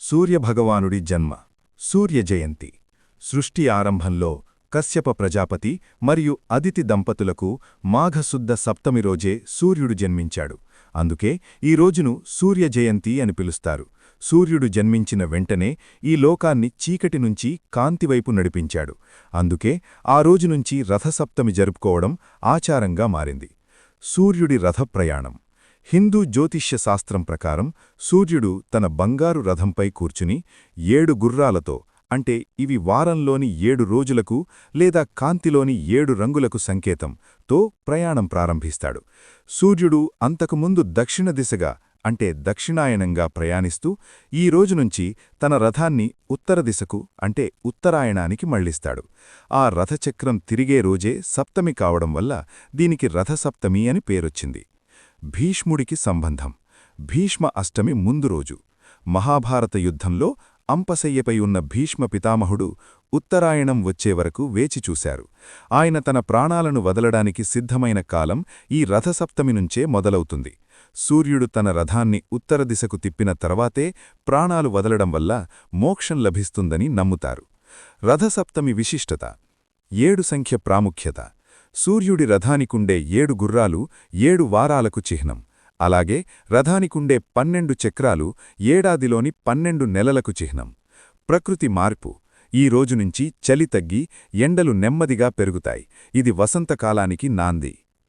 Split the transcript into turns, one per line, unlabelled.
సూర్యభగవానుడి జన్మ సూర్య జయంతి సృష్టి ఆరంభంలో కశ్యప ప్రజాపతి మరియు అదితి దంపతులకు మాఘశుద్ధ సప్తమి రోజే సూర్యుడు జన్మించాడు. అందుకే ఈ రోజును సూర్య జయంతి అని పిలుస్తారు. సూర్యుడు జన్మించిన వెంటనే ఈ లోకాన్ని చీకటి నుంచి కాంతివైపు నడిపించాడు. అందుకే ఆ రోజునుంచి రథసప్తమి జరుపుకోవడం ఆచారంగా మారింది. సూర్యుడి రథప్రయాణం హిందూ జ్యోతిష్య శాస్త్రం ప్రకారం సూర్యుడు తన బంగారు రథంపై కూర్చుని ఏడు గుర్రాలతో అంటే ఇవి వారంలోని ఏడు రోజులకు లేదా కాంతిలోని ఏడు రంగులకు సంకేతం తో ప్రయాణం ప్రారంభిస్తాడు. సూర్యుడు అంతకుముందు దక్షిణ దిశగా అంటే దక్షిణాయనంగా ప్రయాణిస్తూ ఈ రోజునుంచి తన రథాన్ని ఉత్తర దిశకు అంటే ఉత్తరాయణానికి మళ్ళిస్తాడు. ఆ రథచక్రం తిరిగే రోజే సప్తమి కావడం వల్ల దీనికి రథసప్తమి అని పేరొచ్చింది. భీష్ముడికి సంబంధం. భీష్మ అష్టమి ముందు రోజు. మహాభారత యుద్ధంలో అంపశయ్యపై ఉన్న భీష్మ పితామహుడు ఉత్తరాయణం వచ్చే వరకు వేచిచూశారు ఆయన తన ప్రాణాలను వదలడానికి సిద్ధమైన కాలం ఈ రథసప్తమి నుంచే మొదలవుతుంది. సూర్యుడు తన రథాన్ని ఉత్తర దిశకు తిప్పిన తర్వాతే ప్రాణాలు వదలడం వల్ల మోక్షం లభిస్తుందని నమ్ముతారు. రథసప్తమి విశిష్టత. ఏడు సంఖ్య ప్రాముఖ్యత. సూర్యుడి రథానికుండే ఏడు గుర్రాలు ఏడు వారాలకు చిహ్నం. అలాగే రథానికుండే పన్నెండు చక్రాలు ఏడాదిలోని పన్నెండు నెలలకు చిహ్నం. ప్రకృతి మార్పు. ఈ రోజునుంచి చలి తగ్గి ఎండలు నెమ్మదిగా పెరుగుతాయి. ఇది వసంతకాలానికి నాంది.